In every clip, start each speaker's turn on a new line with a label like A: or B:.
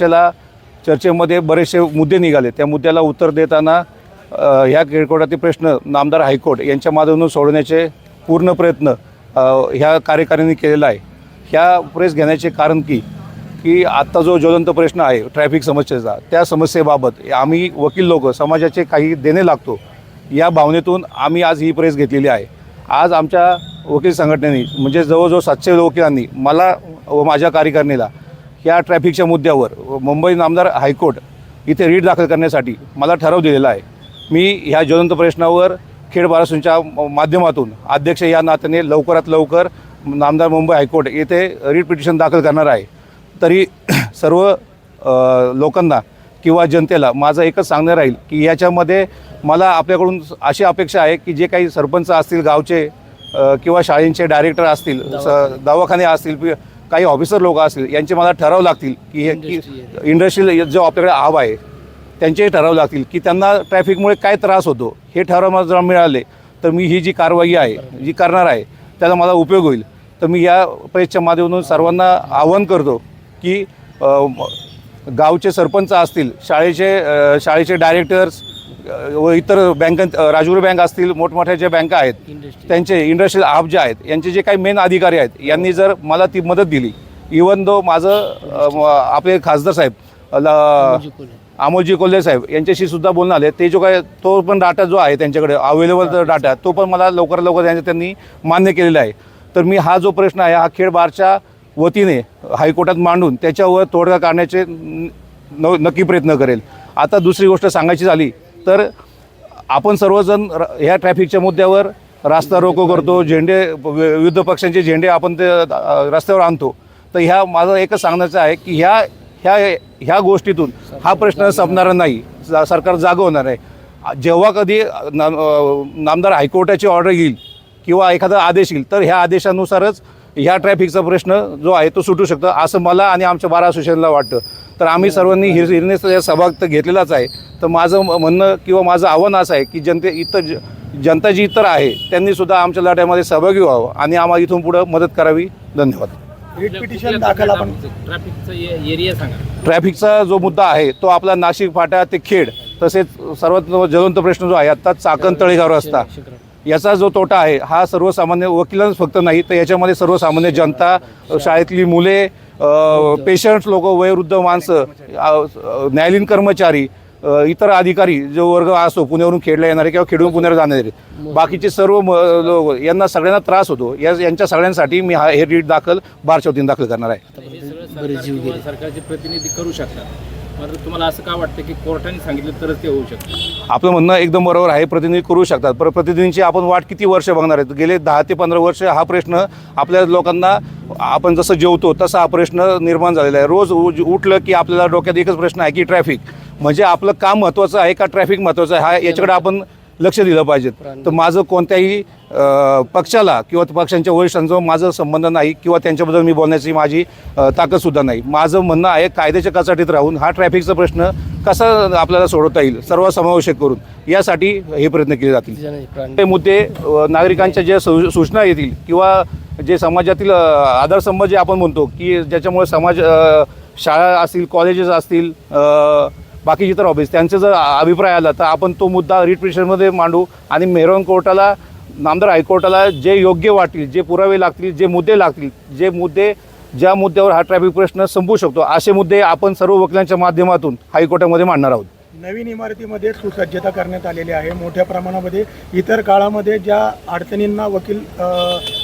A: चर्चेला चर्चेमध्ये बरेचसे मुद्दे निघाले. त्या मुद्द्याला उत्तर देताना ह्या खेळकोटातील प्रश्न नामदार हायकोर्ट यांच्या माध्यमातून सोडवण्याचे पूर्ण प्रयत्न ह्या कार्यकारिणी केलेला आहे. ह्या प्रेस घेण्याचे कारण की की आत्ता जो ज्वलंत प्रश्न आहे ट्रॅफिक समस्येचा त्या समस्येबाबत आम्ही वकील लोक समाजाचे काही देणे लागतो या भावनेतून आम्ही आज ही प्रेस घेतलेली आहे. आज आमच्या वकील संघटनेने म्हणजे जवळजवळ सातशे वकिलांनी मला व माझ्या कार्यकारिणीला ह्या ट्रॅफिकच्या मुद्द्यावर मुंबई नामदार हायकोर्ट इथे रीट दाखल करण्यासाठी मला ठराव दिलेला आहे. मी ह्या ज्वलंत प्रश्नावर खेड बारासूनच्या माध्यमातून अध्यक्ष या नात्याने लवकरात लवकर नामदार मुंबई हायकोर्ट येथे रीट पिटिशन दाखल करणार आहे. तरी सर्व लोकांना किंवा जनतेला माझं एकच सांगणं राहील की याच्यामध्ये मला आपल्याकडून अशी अपेक्षा आहे की जे काही सरपंच असतील गावचे किंवा शाळेंचे डायरेक्टर असतील स दवाखाने असतील काही ऑफिसर लोक असतील यांचे मला ठराव लागतील की हे की इंडस्ट्रियल जो आपल्याकडे आव आहे त्यांचेही ठराव लागतील की त्यांना ट्रॅफिकमुळे काय त्रास होतो हे ठराव मला जर मिळाले तर मी ही जी कारवाई आहे जी करणार आहे त्याला मला उपयोग होईल. तर मी या प्रेसच्या माध्यमातून सर्वांना आवाहन करतो की गावचे सरपंच असतील शाळेचे शाळेचे डायरेक्टर्स व इतर बँक राजगुरू बँक असतील मोठमोठ्या ज्या बँका आहेत त्यांचे इंडस्ट्रियल हब जे आहेत यांचे जे काही मेन अधिकारी आहेत यांनी जर मला ती मदत दिली इवन दो माझं आपले खासदार साहेब अमोलजी कोल्हे. साहेब यांच्याशी सुद्धा बोलणं आले ते जो काय तो पण डाटा जो आहे त्यांच्याकडे अवेलेबल डाटा तो पण मला लवकरात लवकर त्यांच्या त्यांनी मान्य केलेला आहे. तर मी हा जो प्रश्न आहे हा खेड बारच्या वतीने हायकोर्टात मांडून त्याच्यावर तोडगा काढण्याचे न नक्की प्रयत्न करेल. आता दुसरी गोष्ट सांगायची झाली तर आपण सर्वजण र- ह्या ट्रॅफिकच्या मुद्द्यावर रास्ता रोको करतो झेंडे वि- विविध पक्षांचे झेंडे आपण ते रस्त्यावर आणतो. तर ह्या माझं एकच सांगण्याचं आहे की ह्या ह्या ह्या गोष्टीतून हा प्रश्न संपणारा नाही. सरकार जागं होणार आहे. जेव्हा कधी नामदार हायकोर्टाची ऑर्डर येईल किंवा एखादा आदेश येईल तर ह्या आदेशानुसारच ह्या ट्रॅफिकचा प्रश्न जो आहे तो सुटू शकतो असं मला आणि आमच्या बारा असोसिएशनला वाटतं. तर आम्ही सर्वांनी हिर हिरनेचा सहभाग तर घेतलेलाच आहे. तर माझं म्हणणं किंवा माझं आव्हान असं आहे की जनते इतर ज- जनता जी इतर आहे त्यांनी सुद्धा आमच्या लढ्यामध्ये सहभागी व्हावं आणि आम्हाला इथून पुढं मदत करावी. धन्यवाद.
B: रिट पिटिशन दाखल आपण.
C: ट्रॅफिकचा एरिया सांगा.
A: ट्रॅफिकचा जो मुद्दा आहे तो आपला नाशिक फाटा ते खेड तसेच सर्वात ज्वलंत प्रश्न जो आहे आत्ता चाकण तळेगाव रस्ता. याचा जो तोटा आहे हा सर्वसामान्य वकिलांच फक्त नाही तर याच्यामध्ये सर्वसामान्य जनता शाळेतली मुले पेशंट्स लोक वयोवृद्ध माणसं न्यायालयीन कर्मचारी इतर अधिकारी जो वर्ग असो पुण्यावरून खेडला येणारे किंवा खेडून पुण्यावर जाणारे बाकीचे सर्व म- लोक यांना सगळ्यांना त्रास होतो. या यांच्या सगळ्यांसाठी मी हा हे रीट दाखल बारच्या वतीने दाखल करणार आहे.
C: सरकारचे प्रतिनिधी करू शकतात. मात्र तुम्हाला असं का वाटतं की कोर्टाने सांगितलं तरच ते होऊ शकतं?
A: आपलं म्हणणं एकदम बरोबर आहे प्रतिनिधी करू शकतात. पण प्रतिनिधींची आपण वाट किती वर्ष बघणार आहेत? गेले दहा ते पंधरा वर्ष हा प्रश्न आपल्या लोकांना आपण जसं जेवतो तसा हा प्रश्न निर्माण झालेला आहे. रोज उज- उठलं की आपल्याला डोक्यात एकच प्रश्न आहे की ट्रॅफिक. म्हणजे आपलं काम महत्त्वाचं आहे का ट्रॅफिक महत्त्वाचं आहे? हा याच्याकडे आपण लक्ष दिलं पाहिजे तर माझं कोणत्याही पक्षाला किंवा पक्षांच्या वरिष्ठांचा माझं संबंध नाही किंवा त्यांच्याबद्दल मी बोलण्याची माझी ताकदसुद्धा नाही. माझं म्हणणं आहे कायद्याच्या कचाटीत राहून हा ट्रॅफिकचा प्रश्न कसा आपल्याला सोडवता येईल सर्वसमावेशक करून यासाठी हे प्रयत्न केले जातील. ते मुद्दे नागरिकांच्या ज्या सू सूचना येतील किंवा जे समाजातील आधारस्तंभ जे आपण म्हणतो की ज्याच्यामुळे समाज शाळा असतील कॉलेजेस असतील बाकीचे तर ऑफिस त्यांचे जर अभिप्राय आला तर आपण तो मुद्दा रिट पिटिशनमध्ये मांडू आणि मेहरवान कोर्टाला नामदार हायकोर्टाला जे योग्य वाटतील जे पुरावे लागतील जे मुद्दे लागतील जे मुद्दे ज्या मुद्द्यावर हा ट्रॅफिक प्रश्न संपू शकतो असे मुद्दे आपण सर्व वकिलांच्या माध्यमातून हायकोर्टामध्ये मांडणार आहोत.
B: नवीन इमारतीमध्ये सुसज्जता करण्यात आलेली आहे. मोठ्या प्रमाणामध्ये इतर काळामध्ये ज्या अडचणींना वकील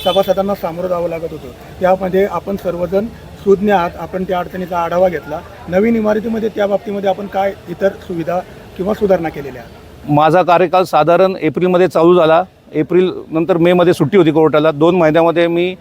B: सभासदांना सामोरं जावं लागत होतं त्यामध्ये आपण सर्वजण सुज्ञ आहात आपण त्या अडचणीचा आढावा घेतला. नवीन इमारतीमध्ये त्या बाबतीमध्ये आपण काय इतर सुविधा किंवा सुधारणा केलेल्या
A: माझा कार्यकाल साधारण एप्रिलमध्ये चालू झाला. एप्रिल नंतर मेमध्ये सुट्टी होती कोर्टाला. दोन महिन्यामध्ये मी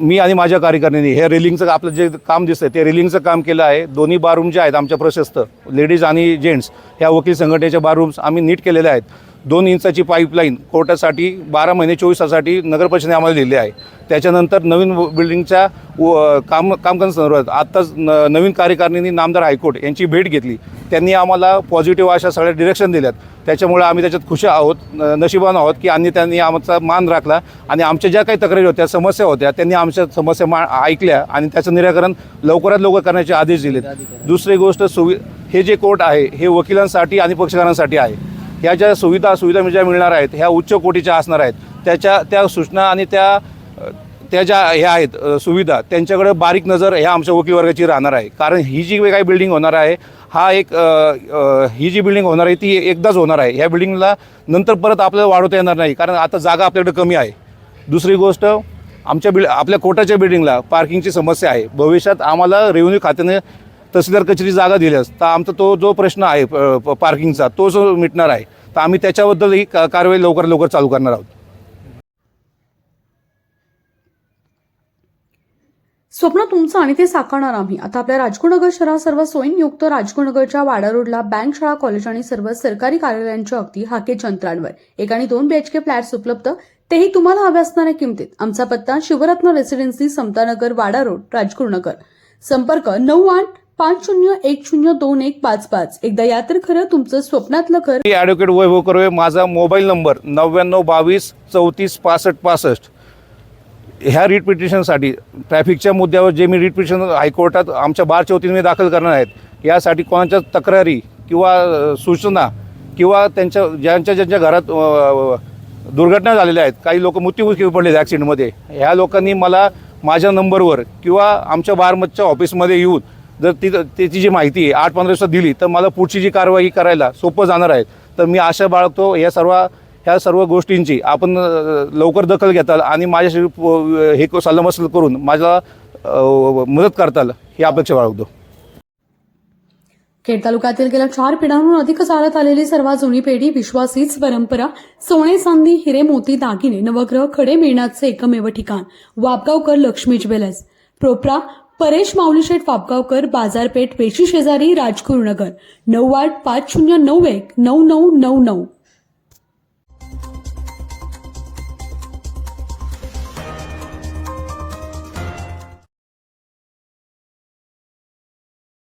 A: मी आणि माझ्या कार्यकारिणी हे रेलिंगचं आपलं जे काम दिसतंय ते रेलिंगचं काम केलं आहे. दोन्ही बारूम जे आहेत आमच्या प्रशस्त लेडीज आणि जेंट्स ह्या वकील संघटनेच्या बारूम्स आम्ही नीट केलेल्या आहेत. दोन इंचाची पाईपलाईन कोर्टासाठी बारा महिने चोवीस तासासाठी नगरपरिषदेने आम्हाला दिली आहे. त्याच्यानंतर नवीन व- बिल्डिंगच्या व- काम कामकाज संदर्भात आत्ताच न नवीन कार्यकारिणींनी नामदार हायकोर्ट यांची भेट घेतली. त्यांनी आम्हाला पॉझिटिव्ह अशा सगळ्या डिरेक्शन दिल्यात. त्याच्यामुळे आम्ही त्याच्यात खुश आहोत नशिबान आहोत की आणि त्यांनी आमचा मान राखला आणि आमच्या ज्या काही तक्रारी होत्या समस्या होत्या त्यांनी आमच्या समस्या मा ऐकल्या आणि त्याचं निराकरण लवकरात लवकर करण्याचे आदेश दिलेत. दुसरी गोष्ट सुवि हे जे कोर्ट आहे हे वकिलांसाठी आणि पक्षकारांसाठी आहे. ह्या ज्या सुविधा सुविधा ज्या मिळणार आहेत ह्या उच्च कोटीच्या असणार आहेत त्याच्या त्या सूचना आणि त्या त्या ज्या ह्या आहेत सुविधा त्यांच्याकडे बारीक नजर ह्या आमच्या वकील वर्गाची राहणार आहे. कारण ही जी काही बिल्डिंग होणार आहे हा एक ही जी बिल्डिंग होणार आहे ती एकदाच होणार आहे. ह्या बिल्डिंगला नंतर परत आपल्याला वाढवता येणार नाही कारण आता जागा आपल्याकडे कमी आहे. दुसरी गोष्ट आमच्या बिल्ड आपल्या कोटाच्या बिल्डिंगला पार्किंगची समस्या आहे. भविष्यात आम्हाला रेव्हेन्यू खात्याने तहसीलदार कचेरी जागा दिल्यास तर आमचा तो जो प्रश्न आहे पार्किंगचा तो जो मिटणार आहे तर आम्ही त्याच्याबद्दल ही कारवाई लवकर लवकर चालू करणार आहोत.
D: स्वप्न तुमचं आणि ते साकारणार आम्ही. आता आपल्या राजगुरुनगर शहरात सर्व सोयींयुक्त राजगुरुनगरच्या वाडा रोडला बँक शाळा कॉलेज आणि सर्व सरकारी कार्यालयांच्या अगदी हाकेच्या अंतरांवर एक आणि दोन बीएचके फ्लॅट्स उपलब्ध तेही तुम्हाला हवे असणाऱ्या किमतीत. आमचा पत्ता शिवरत्न रेसिडेन्सी समतानगर वाडा रोड राजगुरुनगर संपर्क नऊ आठ पाच शून्य एक शून्य दोन एक पाच पाच. एकदा या तर खरं तुमचं स्वप्नातलं खरं
A: मी ॲडव्होकेट वैभव कर्वे माझा मोबाईल नंबर नव्याण्णव बावीस चौतीस पासष्ट पासष्ट. ह्या रीट पिटिशनसाठी ट्रॅफिकच्या मुद्द्यावर जे मी रीट पिटिशन हायकोर्टात आमच्या बारच्या वतीने मी दाखल करणार आहेत यासाठी कोणाच्या तक्रारी किंवा सूचना किंवा त्यांच्या ज्यांच्या ज्यांच्या घरात दुर्घटना झालेल्या आहेत काही लोक मृत्यूमुखी पडले ॲक्सिडेंटमध्ये ह्या लोकांनी मला माझ्या नंबरवर किंवा आमच्या बारमतच्या ऑफिसमध्ये येऊन जर ती त्याची जी माहिती आहे आठ पंधरा दिवसात दिली तर मला पुढची जी कारवाई करायला सोपं जाणार आहे. तर मी आशा बाळगतो या सर्व ह्या सर्व गोष्टींची आपण लवकर दखल घेताल आणि माझ्याशी हे सल्लामसल करून माझा मदत करताल ही अपेक्षा बाळगतो.
D: खेड तालुक्यातील गेल्या चार पिढ्यांहून अधिक चालत आलेली सर्वात जुनी पेढी विश्वासीच परंपरा सोने चांदी हिरे मोती दागिने नवग्रह खडे मिळण्याचे एकमेव ठिकाण वापगावकर लक्ष्मी ज्वेलर्स. प्रोप्रा परेश माऊलीशेठ वापगावकर बाजारपेठ वेशी शेजारी राजगुरुनगर. नऊ आठ पाच शून्य नऊ एक नऊ नऊ नऊ नऊ.